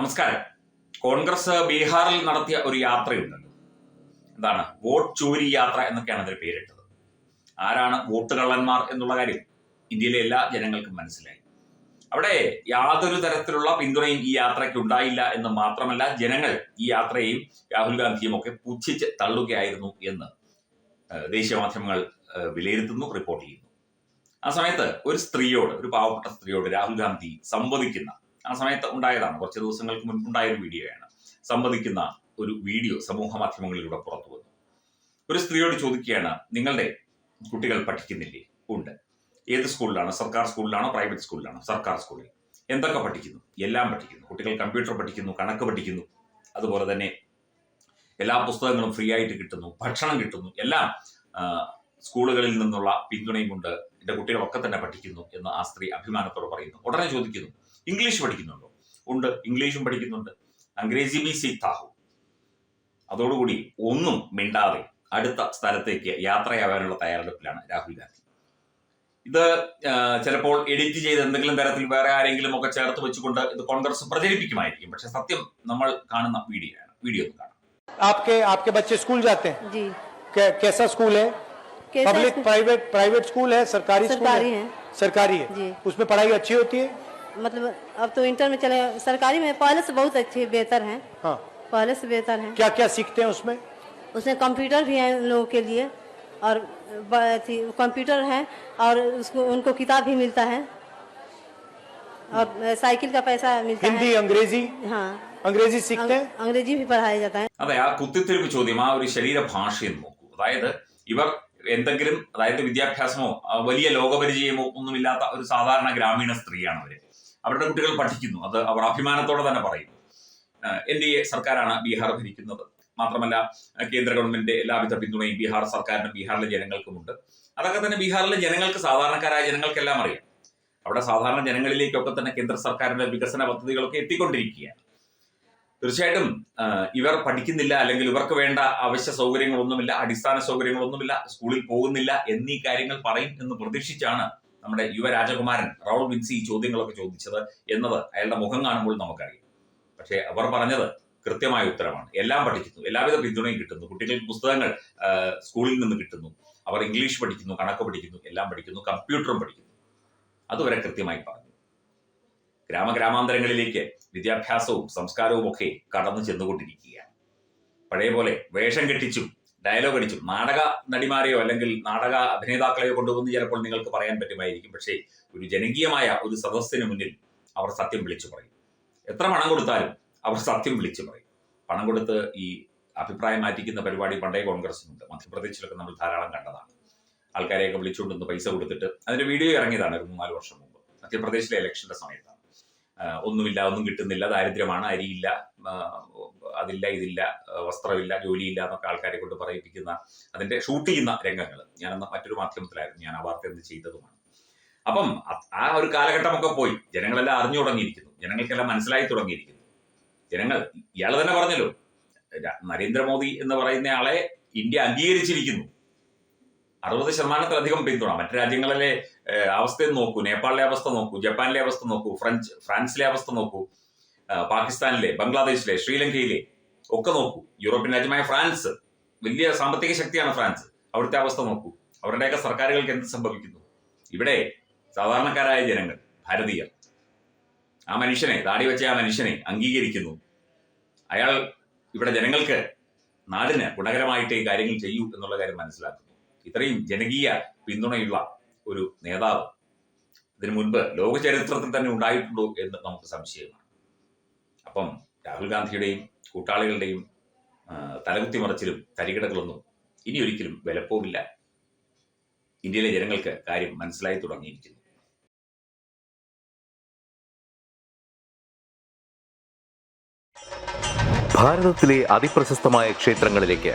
നമസ്കാരം. കോൺഗ്രസ് ബീഹാറിൽ നടത്തിയ ഒരു യാത്രയുണ്ടല്ലോ എന്താണ്? വോട്ട് ചോരി യാത്ര എന്നൊക്കെയാണ് അതിന് പേരിട്ടത്. ആരാണ് വോട്ട് കള്ളന്മാർ എന്നുള്ള കാര്യം ഇന്ത്യയിലെ എല്ലാ ജനങ്ങൾക്കും മനസ്സിലായി. അവിടെ യാതൊരു തരത്തിലുള്ള പിന്തുണയും ഈ യാത്രയ്ക്ക് ഉണ്ടായില്ല എന്ന് മാത്രമല്ല ജനങ്ങൾ ഈ യാത്രയെയും രാഹുൽ ഗാന്ധിയും ഒക്കെ പുച്ഛിച്ച് തള്ളുകയായിരുന്നു എന്ന് ദേശീയ മാധ്യമങ്ങൾ വിലയിരുത്തുന്നു റിപ്പോർട്ട് ചെയ്യുന്നു. ആ സമയത്ത് ഒരു സ്ത്രീയോട് ഒരു പാവപ്പെട്ട സ്ത്രീയോട് രാഹുൽ ഗാന്ധി സംവദിക്കുന്ന ആ സമയത്ത് ഉണ്ടായതാണ്. കുറച്ച് ദിവസങ്ങൾക്ക് മുൻപ് മുൻപുണ്ടായ ഒരു വീഡിയോയാണ്. സംവദിക്കുന്ന ഒരു വീഡിയോ സമൂഹ മാധ്യമങ്ങളിലൂടെ പുറത്തു വന്നു. ഒരു സ്ത്രീയോട് ചോദിക്കുകയാണ് നിങ്ങളുടെ കുട്ടികൾ പഠിക്കുന്നില്ലേ? ഉണ്ട്. ഏത് സ്കൂളിലാണ്? സർക്കാർ സ്കൂളിലാണോ പ്രൈവറ്റ് സ്കൂളിലാണോ? സർക്കാർ സ്കൂളിൽ. എന്തൊക്കെ പഠിക്കുന്നു? എല്ലാം പഠിക്കുന്നു. കുട്ടികൾ കമ്പ്യൂട്ടർ പഠിക്കുന്നു കണക്ക് പഠിക്കുന്നു. അതുപോലെ തന്നെ എല്ലാ പുസ്തകങ്ങളും ഫ്രീ ആയിട്ട് കിട്ടുന്നു ഭക്ഷണം കിട്ടുന്നു എല്ലാം സ്കൂളുകളിൽ നിന്നുള്ള പിന്തുണയും കൊണ്ട് എന്റെ കുട്ടികളൊക്കെ തന്നെ പഠിക്കുന്നു എന്ന് ആ സ്ത്രീ അഭിമാനത്തോടെ പറയുന്നു. ഉടനെ ചോദിക്കുന്നു ഇംഗ്ലീഷ് പഠിക്കുന്നുണ്ടോ ഉണ്ട് ഇംഗ്ലീഷും പഠിക്കുന്നുണ്ട് അംഗ്രേജി ബി സീതാഹു അതോടുകൂടി ഒന്നും മിണ്ടാതെ അടുത്ത സ്ഥലത്തേക്ക് യാത്രയാവാനുള്ള തയ്യാറെടുപ്പിലാണ് രാഹുൽ ഗാന്ധി ഇത് ആ, ചിലപ്പോൾ എഡിറ്റ് ചെയ്ത് എന്തെങ്കിലും തരത്തിൽ വേറെ ആരെങ്കിലും ഒക്കെ ചേർത്ത് വെച്ചുകൊണ്ട് ഇത് കോൺഗ്രസ് പ്രചരിപ്പിക്കുമായിരിക്കും പക്ഷെ സത്യം നമ്മൾ കാണുന്ന വീഡിയോ ആണ് വീഡിയോ ഒന്ന് കാണാം आपके आपके बच्चे स्कूल जाते हैं जी कै- कैसा स्कूल है कैसा public school? Private private school है सरकारी स्कूल सरकारी है है। सरकारी है जी। उसमें पढ़ाई अच्छी होती है मतलब अब तो इंटर में चले सरकारी में पहले से बहुत अच्छे बेहतर हैं हाँ पहले से बेहतर हैं क्या क्या सीखते हैं उसमें उसमें कंप्यूटर भी है उन लोगों के लिए और ब- अथी कंप्यूटर है और उसको उनको किताब भी मिलता है और साइकिल का पैसा मिलता हिंदी है अंग्रेजी हाँ अंग्रेजी सीखते हैं अंग- अंग्रेजी भी पढ़ाया जाता है അതെ ആ കുത്തിത്തിരിപ്പ് ചോദ്യം ആ ഒരു ശരീരഭാഷയും നോക്കൂ അതായത് ഇവർ എന്തെങ്കിലും അതായത് വിദ്യാഭ്യാസമോ ആ, വലിയ ലോകപരിചയമോ ഒന്നുമില്ലാത്ത ഒരു സാധാരണ ഗ്രാമീണ സ്ത്രീയാണ് അവര് അവരുടെ കുട്ടികൾ പഠിക്കുന്നു. അത് അവർ അഭിമാനത്തോടെ തന്നെ പറയുന്നു. എൻ ഡി എ സർക്കാരാണ് ബീഹാർ ഭരിക്കുന്നത്. മാത്രമല്ല കേന്ദ്ര ഗവൺമെന്റിന്റെ എല്ലാവിധ പിന്തുണയും ബീഹാർ സർക്കാരിനും ബീഹാറിലെ ജനങ്ങൾക്കുമുണ്ട്. അതൊക്കെ തന്നെ ബീഹാറിലെ ജനങ്ങൾക്ക് സാധാരണക്കാരായ ജനങ്ങൾക്കെല്ലാം അറിയാം. അവിടെ സാധാരണ ജനങ്ങളിലേക്കൊക്കെ തന്നെ കേന്ദ്ര സർക്കാരിന്റെ വികസന പദ്ധതികളൊക്കെ എത്തിക്കൊണ്ടിരിക്കുകയാണ്. തീർച്ചയായിട്ടും ഇവർ പഠിക്കുന്നില്ല അല്ലെങ്കിൽ ഇവർക്ക് വേണ്ട അവശ്യ സൗകര്യങ്ങളൊന്നുമില്ല അടിസ്ഥാന സൗകര്യങ്ങളൊന്നുമില്ല സ്കൂളിൽ പോകുന്നില്ല എന്നീ കാര്യങ്ങൾ പറയും എന്ന് പ്രതീക്ഷിച്ചാണ് നമ്മുടെ യുവ രാജകുമാരൻ റൗൾ വിൻസി ഈ ചോദ്യങ്ങളൊക്കെ ചോദിച്ചത് എന്നത് അയാളുടെ മുഖം കാണുമ്പോൾ നമുക്കറിയാം. പക്ഷേ അവർ പറഞ്ഞത് കൃത്യമായ ഉത്തരമാണ്. എല്ലാം പഠിക്കുന്നു. എല്ലാവിധ പിന്തുണയും കിട്ടുന്നു. കുട്ടികൾക്ക് പുസ്തകങ്ങൾ സ്കൂളിൽ നിന്ന് കിട്ടുന്നു. അവർ ഇംഗ്ലീഷ് പഠിക്കുന്നു കണക്ക് പഠിക്കുന്നു എല്ലാം പഠിക്കുന്നു കമ്പ്യൂട്ടറും പഠിക്കുന്നു. അതുവരെ കൃത്യമായി പറഞ്ഞു. ഗ്രാമഗ്രാമാന്തരങ്ങളിലേക്ക് വിദ്യാഭ്യാസവും സംസ്കാരവും ഒക്കെ കടന്നു ചെന്നുകൊണ്ടിരിക്കുകയാണ്. പഴയ പോലെ വേഷം കെട്ടിച്ചും ഡയലോഗ് അടിച്ചു. നാടക നടിമാരെയോ അല്ലെങ്കിൽ നാടക അഭിനേതാക്കളെയോ കൊണ്ടുവന്ന് ചിലപ്പോൾ നിങ്ങൾക്ക് പറയാൻ പറ്റുമായിരിക്കും. പക്ഷേ ഒരു ജനകീയമായ ഒരു സദസ്സിന് മുന്നിൽ അവർ സത്യം വിളിച്ചു പറയും. എത്ര പണം കൊടുത്താലും അവർ സത്യം വിളിച്ചു പറയും. പണം കൊടുത്ത് ഈ അഭിപ്രായം മാറ്റിക്കുന്ന പരിപാടി പണ്ടേ കോൺഗ്രസിനുണ്ട് മധ്യപ്രദേശിലൊക്കെ നമ്മൾ ധാരാളം കണ്ടതാണ്. ആൾക്കാരെയൊക്കെ വിളിച്ചുകൊണ്ടുവന്ന് പൈസ കൊടുത്തിട്ട് അതിന്റെ വീഡിയോ ഇറങ്ങിയതാണ് ഒരു മൂന്നാൽ വർഷം മുമ്പ്. മധ്യപ്രദേശിലെ ഇലക്ഷന്റെ സമയത്താണ്. ഒന്നുമില്ല ഒന്നും കിട്ടുന്നില്ല ദാരിദ്ര്യമാണ് അരിയില്ല അതില്ല ഇതില്ല വസ്ത്രമില്ല ജോലിയില്ല എന്നൊക്കെ ആൾക്കാരെ കൊണ്ട് പറയിപ്പിക്കുന്ന അതിന്റെ ഷൂട്ട് ചെയ്യുന്ന രംഗങ്ങൾ ഞാനന്ന് മറ്റൊരു മാധ്യമത്തിലായിരുന്നു ഞാൻ ആ വാർത്ത എന്ത് ചെയ്തതുമാണ്. അപ്പം ആ ഒരു കാലഘട്ടമൊക്കെ പോയി. ജനങ്ങളെല്ലാം അറിഞ്ഞു തുടങ്ങിയിരിക്കുന്നു. ജനങ്ങൾക്കെല്ലാം മനസ്സിലായി തുടങ്ങിയിരിക്കുന്നു. ജനങ്ങൾ ഇയാൾ തന്നെ പറഞ്ഞല്ലോ നരേന്ദ്രമോദി എന്ന് പറയുന്ന ആളെ ഇന്ത്യ അംഗീകരിച്ചിരിക്കുന്നു. അറുപത് ശതമാനത്തിലധികം പിന്തുണ. മറ്റു രാജ്യങ്ങളിലെ അവസ്ഥ നോക്കൂ. നേപ്പാളിലെ അവസ്ഥ നോക്കൂ. ജപ്പാനിലെ അവസ്ഥ നോക്കൂ. ഫ്രഞ്ച് ഫ്രാൻസിലെ അവസ്ഥ നോക്കൂ. പാകിസ്ഥാനിലെ ബംഗ്ലാദേശിലെ ശ്രീലങ്കയിലെ ഒക്കെ നോക്കൂ. യൂറോപ്യൻ രാജ്യമായ ഫ്രാൻസ് വലിയ സാമ്പത്തിക ശക്തിയാണ് ഫ്രാൻസ്. അവിടുത്തെ അവസ്ഥ നോക്കൂ. അവരുടെയൊക്കെ സർക്കാരുകൾക്ക് എന്ത് സംഭവിക്കുന്നു? ഇവിടെ സാധാരണക്കാരായ ജനങ്ങൾ ഭാരതീയർ ആ മനുഷ്യനെ താടി വെച്ച ആ മനുഷ്യനെ അംഗീകരിക്കുന്നു. അയാൾ ഇവിടെ ജനങ്ങൾക്ക് നാടിന് ഗുണകരമായിട്ട് ഈ കാര്യങ്ങൾ ചെയ്യൂ എന്നുള്ള കാര്യം മനസ്സിലാക്കുന്നു. ഇത്രയും ജനകീയ പിന്തുണയുള്ള ഒരു നേതാവ് ഇതിനു മുൻപ് ലോക ചരിത്രത്തിൽ തന്നെ ഉണ്ടായിട്ടുള്ളൂ എന്ന് നമുക്ക് സംശയമാണ്. അപ്പം രാഹുൽ ഗാന്ധിയുടെയും കൂട്ടാളികളുടെയും തലകുത്തി മറച്ചിലും തരികിടകളൊന്നും ഇനി ഒരിക്കലും വിലപ്പോവില്ല. ഇന്ത്യയിലെ ജനങ്ങൾക്ക് കാര്യം മനസ്സിലായി തുടങ്ങിയിരിക്കുന്നു. ഭാരതത്തിലെ അതിപ്രശസ്തമായ ക്ഷേത്രങ്ങളിലേക്ക്